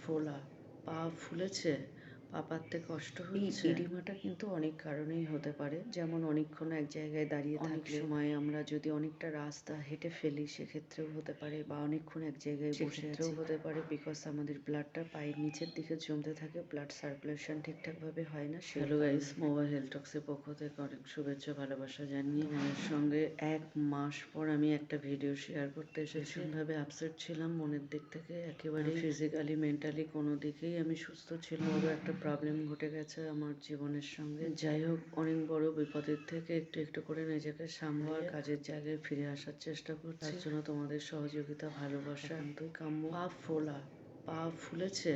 ফোলা পা ফুলেছে পা পাততে কষ্ট হচ্ছে। এডিমাটা কিন্তু অনেক কারণেই হতে পারে। যেমন অনেকক্ষণ এক জায়গায় দাঁড়িয়ে অনেক সময় আমরা যদি অনেকটা রাস্তা হেঁটে ফেলি সেক্ষেত্রেও হতে পারে বা অনেকক্ষণ এক জায়গায় বসে হতে পারে বিকজ আমাদের ব্লাডটা পায়ের নিচের দিকে জমতে থাকে ব্লাড সার্কুলেশন ঠিকঠাক ভাবে হয় না হ্যালো গাইস মোবাইল হেলথ টক্সের পক্ষ থেকে অনেক শুভেচ্ছা ভালোবাসা জানিয়ে আমার সঙ্গে এক মাস পর আমি একটা ভিডিও শেয়ার করতে এসেছি। ভাবে আপসেট ছিলাম মনের দিক থেকে একেবারে ফিজিক্যালি মেন্টালি কোনো দিকেই আমি সুস্থ ছিলাম একটা প্রবলেম ঘটে গেছে আমার জীবনের সঙ্গে। যাই হোক অনেক বড় বিপদের থেকে একটু একটু করে নিজেকে সামলার কাজের জায়গায় ফিরে আসার চেষ্টা করছি। তার জন্য তোমাদের সহযোগিতা ভালোবাসা তুই কাম্য। পা ফোলা। পা ফুলেছে।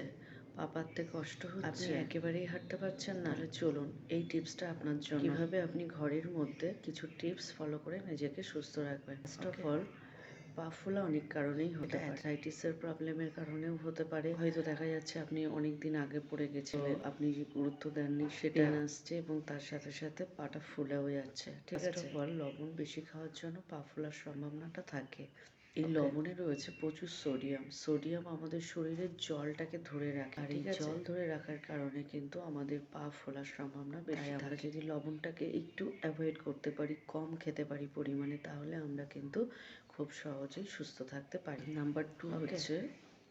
পা পাততে কষ্ট হচ্ছে। আপনি একেবারেই হাঁটতে পারছেন না। চলুন এই টিপসটা আপনার জন্য। কীভাবে আপনি ঘরের মধ্যে কিছু টিপস ফলো করে নিজেকে সুস্থ রাখবেন? ফার্স্ট অফ অল পা ফোলা অনেক কারণেই হতে পারে। অ্যাথরাইটিসের প্রবলেমের কারণেও হতে পারে। হয়তো দেখা যাচ্ছে আপনি অনেক দিন আগে পড়ে গেছিলেন আপনি যে গুরুত্ব দেননি সেটা আসছে এবং তার সাথে সাথে পাটা ফুলেও যাচ্ছে। ঠিক আছে? ফল লবণ বেশি খাওয়ার জন্য পা ফোলার সম্ভাবনাটা থাকে। এই লবণে রয়েছে প্রচুর সোডিয়াম। সোডিয়াম আমাদের শরীরের জলটাকে ধরে রাখে। আর এই জল ধরে রাখার কারণে কিন্তু আমাদের পা ফোলার সম্ভাবনা বেশি আমরা যদি লবণটাকে একটু অ্যাভয়েড করতে পারি কম খেতে পারি পরিমাণে তাহলে আমরা কিন্তু খুব সহজেই সুস্থ থাকতে পারি। নাম্বার টু হচ্ছে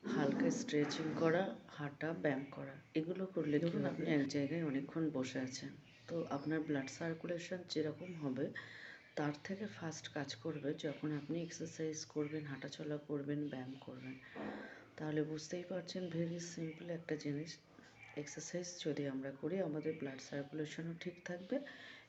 হালকা স্ট্রেচিং করা হাঁটা ব্যায়াম করা। এগুলো করলে কিন্তু আপনি এক জায়গায় অনেকক্ষণ বসে আছেন। তো আপনার ব্লাড সার্কুলেশন যেরকম হবে তার থেকে ফার্স্ট কাজ করবে, যখন আপনি এক্সারসাইজ করবেন, হাঁটাচলা করবেন, ব্যায়াম করবেন। তাহলে বুঝতেই পারছেন ভেরি সিম্পল একটা জিনিস। এক্সারসাইজ যদি আমরা করি, আমাদের ব্লাড সার্কুলেশনও ঠিক থাকবে।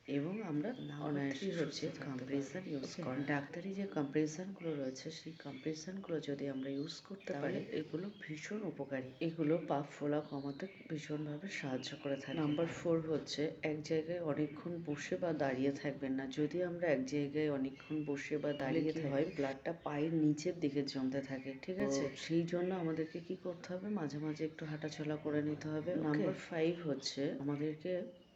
এবং আমরা অনায়াসে হচ্ছে কম্প্রেসার ইউজ করেন ডাক্তারি যে কম্প্রেসারগুলো রয়েছে সেই কম্প্রেসারগুলো যদি আমরা ইউজ করতে পারি এগুলো ভীষণ উপকারী। এগুলো পা ফোলা কমাতে ভীষণভাবে সাহায্য করে থাকে। নাম্বার ফোর হচ্ছে এক জায়গায় অনেকক্ষণ বসে বা দাঁড়িয়ে থাকবেন না। যদি আমরা এক জায়গায় অনেকক্ষণ বসে বা দাঁড়িয়ে হয় ব্লাডটা পায়ের নিচের দিকে জমতে থাকে ঠিক আছে? সেই জন্য আমাদেরকে কি করতে হবে? মাঝে মাঝে একটু হাঁটাচলা করে নিতে হবে। নাম্বার ফাইভ হচ্ছে আমাদেরকে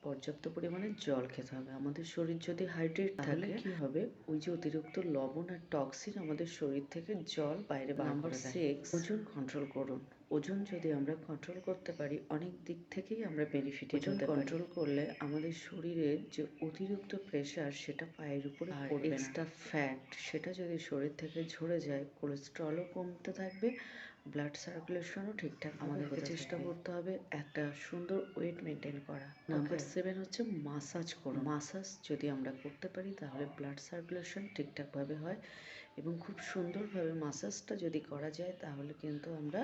পর্যাপ্ত পরিমাণে জল খেতে হবে। আমাদের শরীর যদি হাইড্রেট থাকে কি হবে? ওই যে অতিরিক্ত লবণ আর টক্সিন আমাদের শরীর থেকে জল বাইরে নাম্বার সিক্স ওজন কন্ট্রোল করুন। ওজন যদি আমরা কন্ট্রোল করতে পারি অনেক দিক থেকেই আমরা বেনিফিটেড হতে কন্ট্রোল করলে আমাদের শরীরের যে অতিরিক্ত প্রেশার সেটা পায়ের উপরে পড়বে না। এক্সট্রা ফ্যাট সেটা যদি শরীর থেকে ঝরে যায় কোলেস্ট্রলও কমতে থাকবে ব্লাড সার্কুলেশনও ঠিকঠাক আমাদেরকে চেষ্টা করতে হবে একটা সুন্দর ওয়েট মেনটেন করা। নাম্বার সেভেন হচ্ছে মাসাজ করো। মাসাজ যদি আমরা করতে পারি তাহলে ব্লাড সার্কুলেশন ঠিকঠাকভাবে হয় এবং খুব সুন্দরভাবে মাসাজটা যদি করা যায় তাহলে কিন্তু আমরা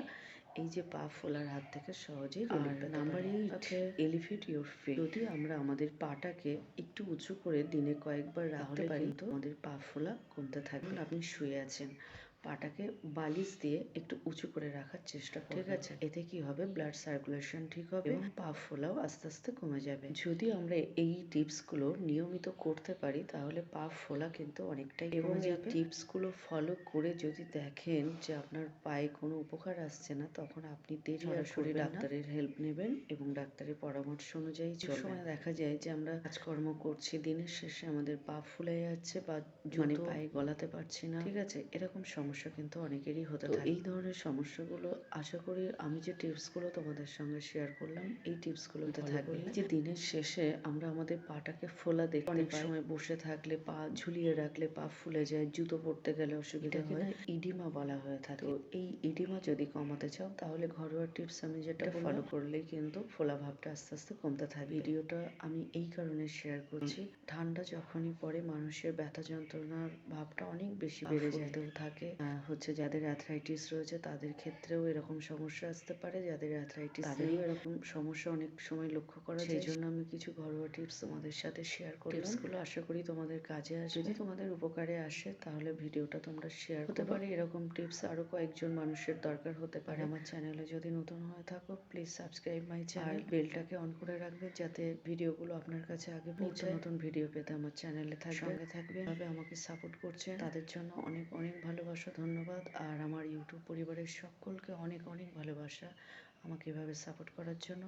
এই যে পা ফোলার হাত থেকে সহজেই আর number eight elevate your feet যদি আমরা আমাদের পাটাকে একটু উঁচু করে দিনে কয়েকবার রাখতে পারি। তো আমাদের পা ফোলা কমতে থাকবে। আপনি শুয়ে আছেন। পাটাকে বালিশ দিয়ে একটু উঁচু করে রাখার চেষ্টা ঠিক আছে। এতে কি হবে? ব্লাড সার্কুলেশন ঠিক হবে এবং পা ফোলাও আস্তে আস্তে কমে যাবে। যদি আমরা এই টিপসগুলো নিয়মিত করতে পারি তাহলে পা ফোলা কিন্তু অনেকটাই এবং এই টিপসগুলো ফলো করে যদি দেখেন যে আপনার পায়ে কোনো উপকার আসছে না তখন আপনি দেরি সরাসরি ডাক্তারের হেল্প নেবেন এবং ডাক্তারের পরামর্শ অনুযায়ী সময় দেখা যায় যে আমরা কাজকর্ম করছি দিনের শেষে আমাদের পা ফুলে যাচ্ছে বা মানে পায়ে গলাতে পারছি না। ঠিক আছে এরকম সমস্যা সমস্যা কিন্তু অনেকেরই হতে থাকে। এই ধরনের সমস্যাগুলো আশা করি আমি যে টিপসগুলো তোমাদের সঙ্গে শেয়ার করলাম এই টিপসগুলোতে থাকবে। যে দিনের শেষে আমরা আমাদের পাটাকে ফোলা দেখতে অনেক সময় বসে থাকলে পা ঝুলিয়ে রাখলে পা ফুলে যায় জুতো পরতে গেলে অসুবিধা হয়। ইডিমা বলা হয়ে থাকে। এই ইডিমা যদি কমাতে চাও তাহলে ঘরোয়া টিপস আমি যেটা ফলো করলেই কিন্তু ফোলা ভাবটা আস্তে আস্তে কমতে থাকে ভিডিওটা আমি এই কারণে শেয়ার করছি। ঠান্ডা যখনই পড়ে মানুষের ব্যথা যন্ত্রণার ভাবটা অনেক বেশি বেড়ে যেতেও থাকে। হচ্ছে যাদের অ্যাথরাইটিস রয়েছে তাদের ক্ষেত্রেও এরকম সমস্যা আসতে পারে। যাদের অ্যাথরাইটিস তাদেরও এরকম সমস্যা অনেক সময় লক্ষ্য করা যায়। সেই জন্য আমি কিছু ঘরোয়া টিপস তোমাদের সাথে শেয়ার করি টিপসগুলো আশা করি তোমাদের কাজে আসবে। যদি তোমাদের উপকারে আসে তাহলে ভিডিওটা তোমরা শেয়ার হতে পারে এরকম টিপস আরও কয়েকজন মানুষের দরকার হতে পারে। আমার চ্যানেলে যদি নতুন হয়ে থাকো প্লিজ সাবস্ক্রাইব মাই চ্যানেল বেলটাকে অন করে রাখবে যাতে ভিডিওগুলো আপনার কাছে আগে পৌঁছে নতুন ভিডিও পেতে আমার চ্যানেলে থাকবে। সঙ্গে থাকবে। আমাকে সাপোর্ট করছে। তাদের জন্য অনেক অনেক ভালোবাসা। ধন্যবাদ। আর আমার ইউটিউব পরিবারের সকলকে অনেক অনেক ভালোবাসা আমাকে এভাবে সাপোর্ট করার জন্য।